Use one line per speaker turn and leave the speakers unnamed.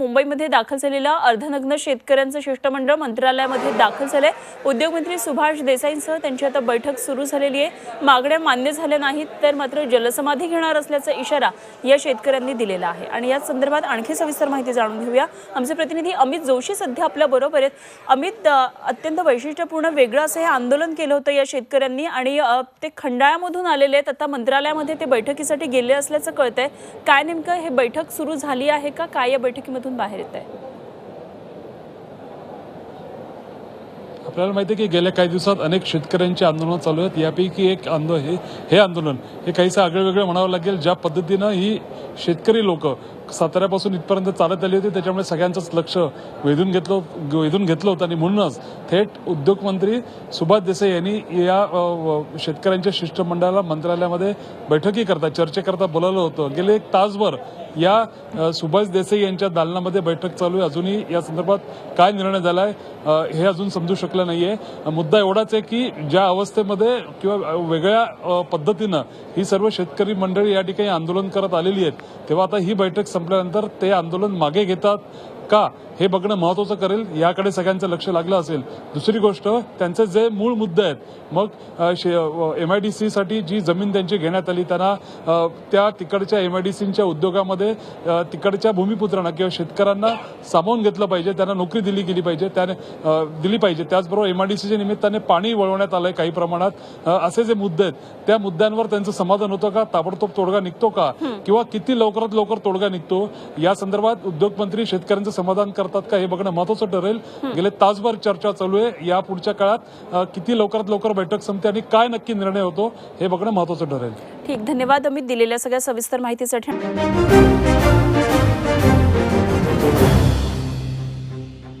मुंबईमध्ये दाखल झालेलं अर्धनग्न शेतकऱ्यांचं शिष्टमंडळ मंत्रालयामध्ये दाखल झालंय. उद्योगमंत्री सुभाष देसाईंसह त्यांची आता बैठक सुरू झालेली आहे. मागण्या मान्य झाल्या नाहीत तर मात्र जलसमाधी घेणार असल्याचा इशारा या शेतकऱ्यांनी दिलेला आहे. आणि या संदर्भात आणखी सविस्तर माहिती जाणून घेऊया. आमचे प्रतिनिधी अमित जोशी सध्या आपल्या बरोबर आहेत. अमित अत्यंत वैशिष्ट्यपूर्ण वेगळं असं हे आंदोलन केलं होतं या शेतकऱ्यांनी आणि ते खंडाळ्यामधून आलेले आहेत. आता मंत्रालयामध्ये ते बैठकीसाठी गेले असल्याचं कळतंय. काय नेमकं हे बैठक सुरू झाली आहे का? काय या बैठकीमध्ये बैठकीमधून बाहेर येत आहे.
आपल्याला माहिती आहे की गेल्या काही दिवसात अनेक शेतकऱ्यांची आंदोलनं चालू आहेत. यापैकी एक आंदोलन हे हे आंदोलन हे काहीसं आगळं वेगळं म्हणावं लागेल. ज्या पद्धतीनं ही शेतकरी लोक साताऱ्यापासून इथपर्यंत चालत आली होती त्याच्यामुळे सगळ्यांचंच लक्ष वेधून घेतलं वेधून घेतलं होतं. आणि म्हणूनच थेट उद्योगमंत्री सुभाष देसाई यांनी या व, शेतकऱ्यांच्या शिष्टमंडळाला मंत्रालयामध्ये बैठकी करता चर्चेकरता बोलावलं होतं. गेले एक तासभर या सुभाष देसाई यांच्या दालनामध्ये बैठक चालू आहे. अजूनही या संदर्भात काय निर्णय झालाय आहे हे अजून समजू शकलं नाहीये. मुद्दा एवढाच आहे की ज्या अवस्थेमध्ये किंवा वेगळ्या पद्धतीनं ही सर्व शेतकरी मंडळी या ठिकाणी आंदोलन करत आलेली आहेत तेव्हा आता ही बैठक संपल्यानंतर ते आंदोलन मागे घेतात. का हे बघणं महत्वाचं करेल याकडे सगळ्यांचं लक्ष लागलं असेल. दुसरी गोष्ट त्यांचे जे मूळ मुद्दे आहेत मग एम आय डी साठी जी जमीन त्यांची घेण्यात आली त्यांना त्या तिकडच्या एम आय डी सीच्या उद्योगामध्ये तिकडच्या भूमिपुत्रांना किंवा शेतकऱ्यांना सामावून घेतलं पाहिजे त्यांना नोकरी दिली गेली पाहिजे त्याने दिली पाहिजे. त्याचबरोबर एम आय डी सीच्या निमित्ताने पाणी वळवण्यात आलंय काही प्रमाणात. असे जे मुद्दे आहेत त्या मुद्द्यांवर त्यांचं समाधान होतं का? ताबडतोब तोडगा निघतो का? किंवा किती लवकरात लवकर तोडगा निघतो? या संदर्भात उद्योगमंत्री शेतकऱ्यांचं समाधान करतात का हे बघणं महत्वाचं ठरेल. गेले तासभर चर्चा चालू आहे. या पुढच्या काळात किती लवकरात लवकर बैठक संपते आणि काय नक्की निर्णय होतो हे बघणं महत्वाचं ठरेल.
ठीक धन्यवाद. अमित दिलेल्या सगळ्या सविस्तर माहितीसाठी.